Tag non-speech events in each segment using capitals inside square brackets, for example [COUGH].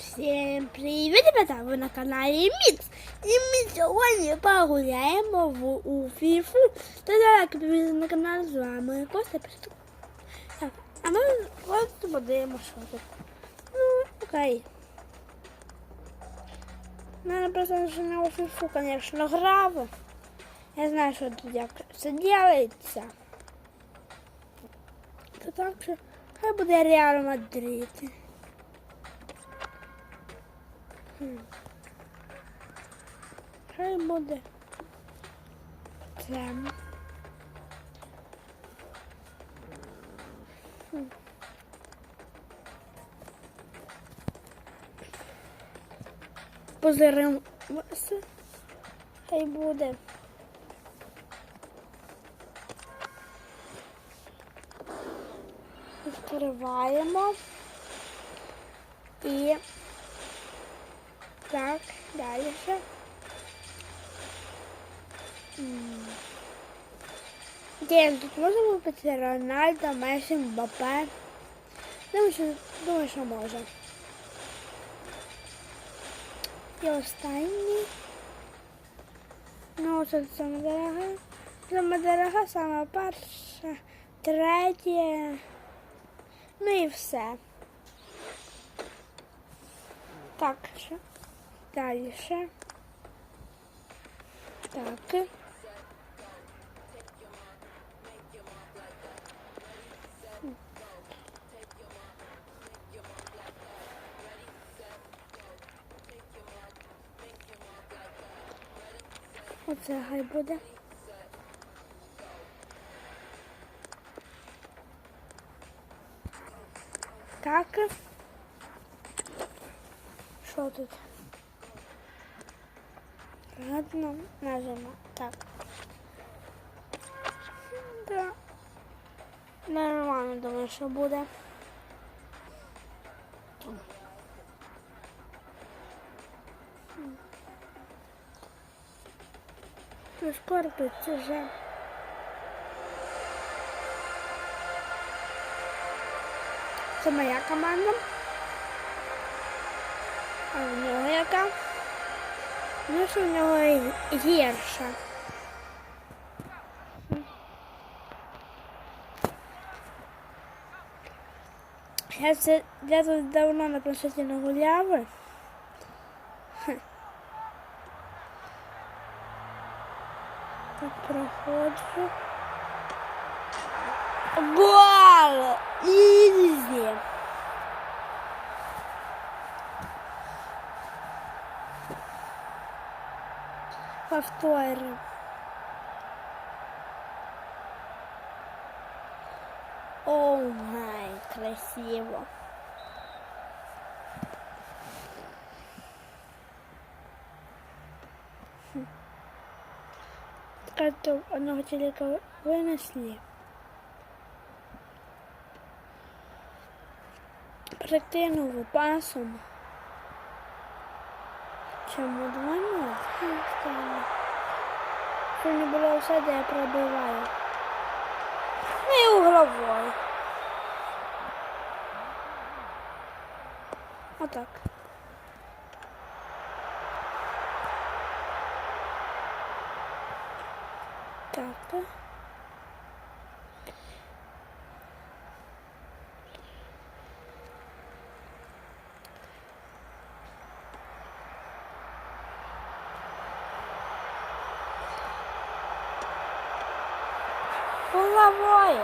Всім привіт, ребята! Ви на каналі Мікс. І ми сьогодні погуляємо в у фіфу. Та так, на канал з вами Костя Приступ. Так, а ми просто будемо що тут. Ну, окей. Мене просто вже на у фіфу, звісно, грав. Я знаю, що тут як це робиться. Та так що хай буде Реал Мадрид. Хай буде це. Хм. Позиримося. Хай буде. Відкриваємо. І так, далі. Дім, тут можна купити Рональдо, Месі, Мбаппе. Думаю, що, думаю, що може. І останній. Ну, це саме дорога. Саме дорога, саме перша, третя. Ну і все. Так, ще. Далі. Так. Оце хай буде. Так. Що тут? Ладно, нажимо. Так. Да. Нормально думаю, що буде. Ну, скоро тут вже. Це моя команда. А в нього яка? Ну, що в нього гірша. Я, це, я тут давно на планшеті не гуляла. Хе. Так проходжу. Гол! Ізі! Повторим. О май, красиво. Карту одного телека вынесли. Прикинув пасом. Чому нуль? Що не було де я пробиваю. Ну і угловой. Отак. Так. Головою.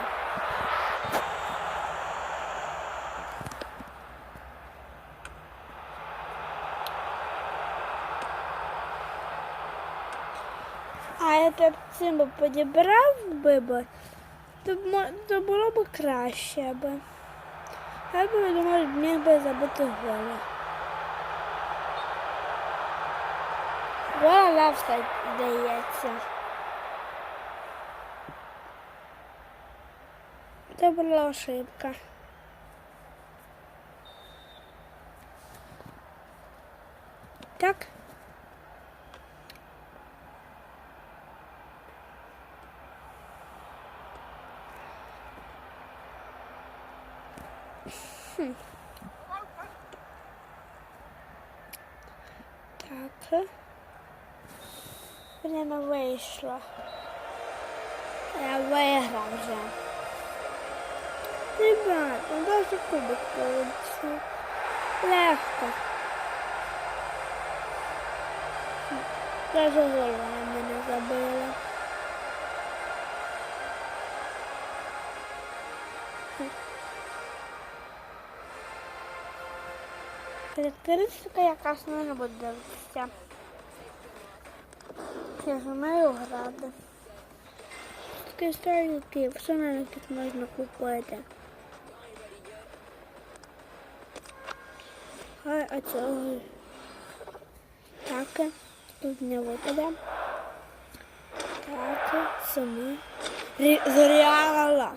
А я б цим би підібрав би, би, то, то було б краще би. Я б думаю, міг би забити гола. Гола лавка здається. Це була ошибка. Так? Хм. Время вийшло. Я виграв вже. Ребят, ну даже кубик получил. Легко. Даже голову на мене забила. Характеристика якась не буде дивитися. Я ж маю грати. Такі старенькі, все на яких можна купити. Хай оцього. Так, тут не випаде. Так, саме. Зоріала.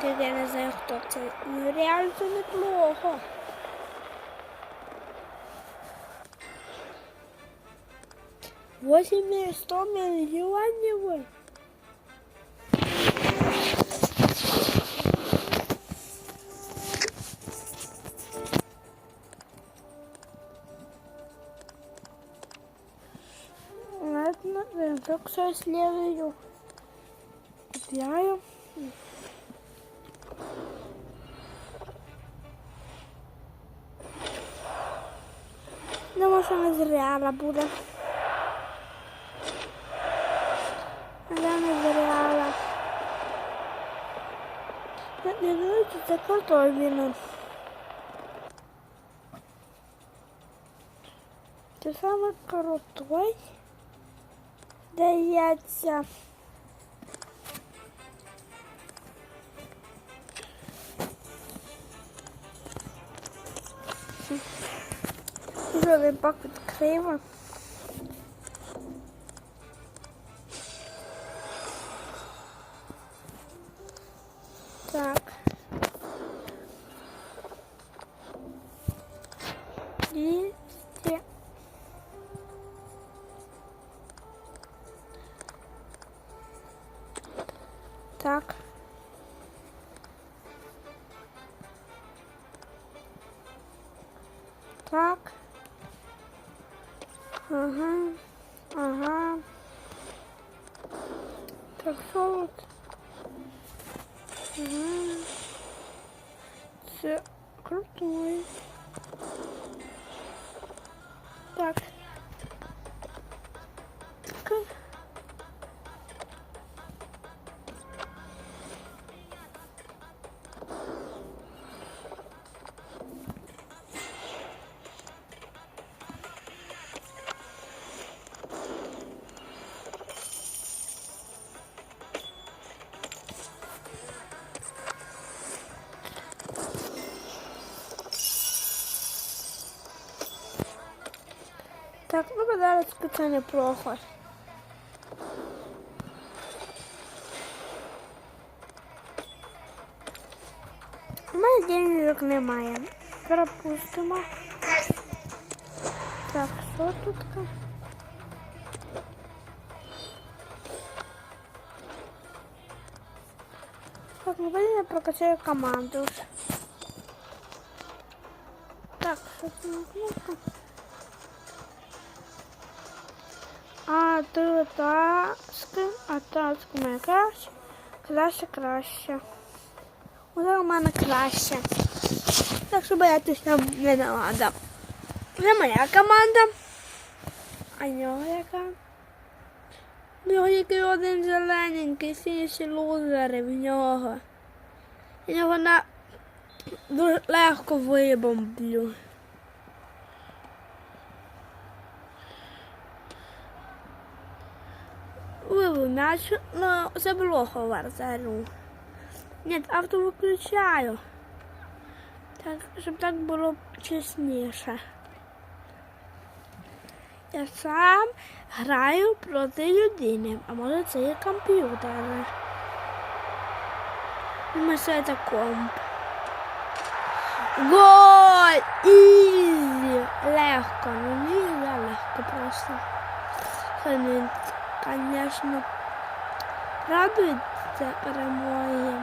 Тільки я не знаю, хто це. Ну, реально це неплохо. Восемь сто миллионов. Так все следую. Купляю. Думаю, що не зря буде. Не зря. Не дивіться, це картопліна. Це саме крутой. Здається. Жодний пак відкриємо. Так. Так. Ага. Ага. Так, тут? Ага. Це крутой. Так. Так, ну зараз це неплохо. У мене денежок немає. Пропустимо. Так, що тут? Так, ну я прокачаю команду. Так, що ти таски, а таски моя краще, краще, краще. Вона у мене краще. Так що боятися не треба. Вже моя команда. А нього яка? В нього який один зелененький, всі інші лузери в нього. Я його на дуже легко вибомблю. Вивив м'яч, ну це плохо варзару. Ні, авто виключаю. Так, щоб так було чесніше. Я сам граю проти людини, а може це є комп'ютер. Думаю, що це комп. Гол! Ізі! Легко, ну не я легко просто. Не, звісно, радується перемоги.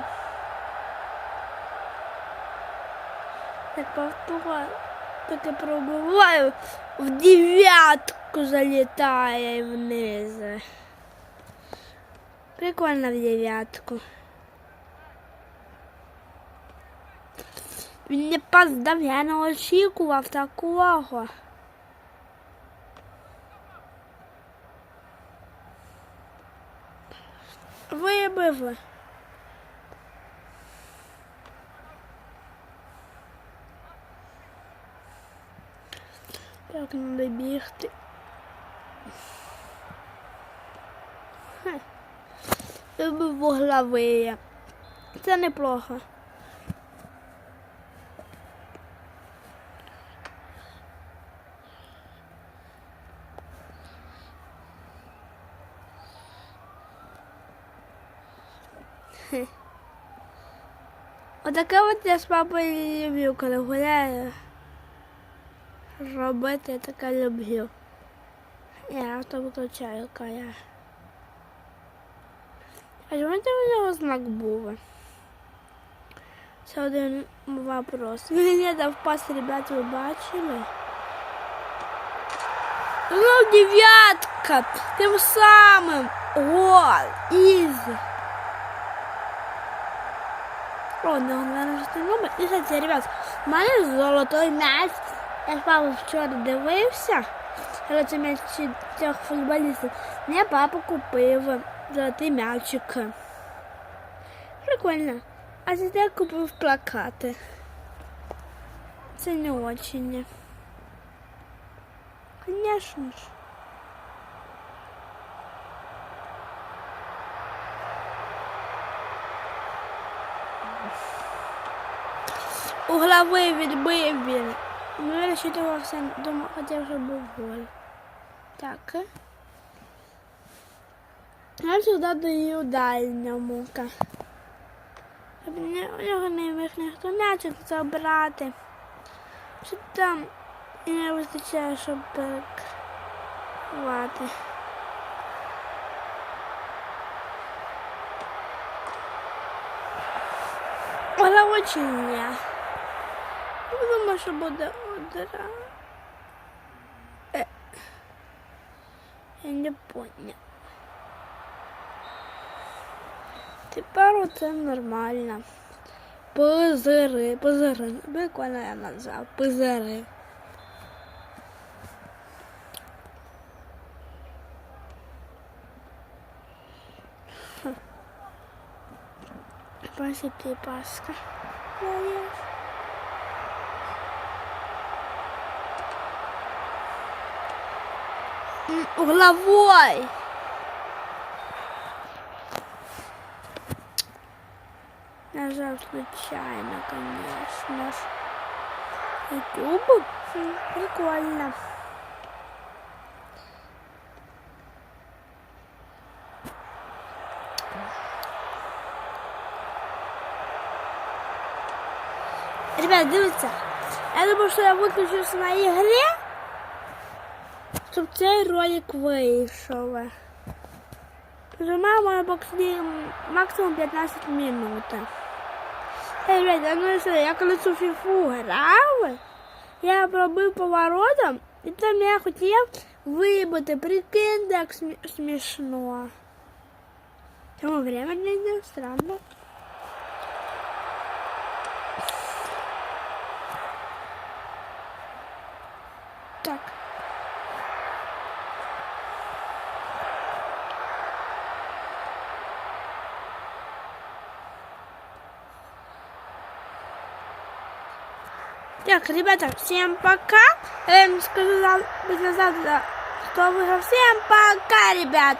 Так повтор, таки пробиваю, в дев'ятку залітає вниз. Прикольно в дев'ятку. Він не поздав, я не очікував такого. Вибив. Так, надо бігти. Вибив вугловиє. Це неплохо. Отаке от я з папою люблю, коли гуляю. Робити я таке люблю. Я авто виключаю кая. А чому це у нього знак був? Це один вопрос. Він [LAUGHS] не дав пас, ребят, ви бачили? Ну, дев'ятка! Тим самим! Гол! Ізі! О, ну, наверное, номер. І, кстати, ребят, в мене золотой м'яч. Я з папою вчора дивився. Але це м'яч цих футболістів. Мені папа купив золотий м'ячик. Прикольно. А я купив плакати. Це не очень. Конечно ж. Угловий відбив він. Я розчитувався, думав, хотів, щоб був гол. Так. Я сюди даю дальньому. У нього не міг ніхто м'ячик забрати. Що там і не вистачає, щоб перекривати. Але очень ні. Я думаю, що буде одра. Е. Я не понял. Тепер оце нормально. Позири, позири. Прикольно я назвав. Позири. Спасибо, Паска. Даєш. М, Угловой. Нажал случайно, конечно. ж. Ютуб? М, Прикольно. Ребят, дивіться. Я думаю, що я виключуся на ігрі, Щоб цей ролик вийшов. Займає моє максимум 15 минут. Ей, ребята, ну що, я коли цю фіфу грав, я пробив поворотом, і там я хотів вибити, прикинь, смі- смішно. Чому время не йде? Странно. Так. Так, ребята, всем пока. Эм, им сказала, сказала, что вы всем пока, ребят.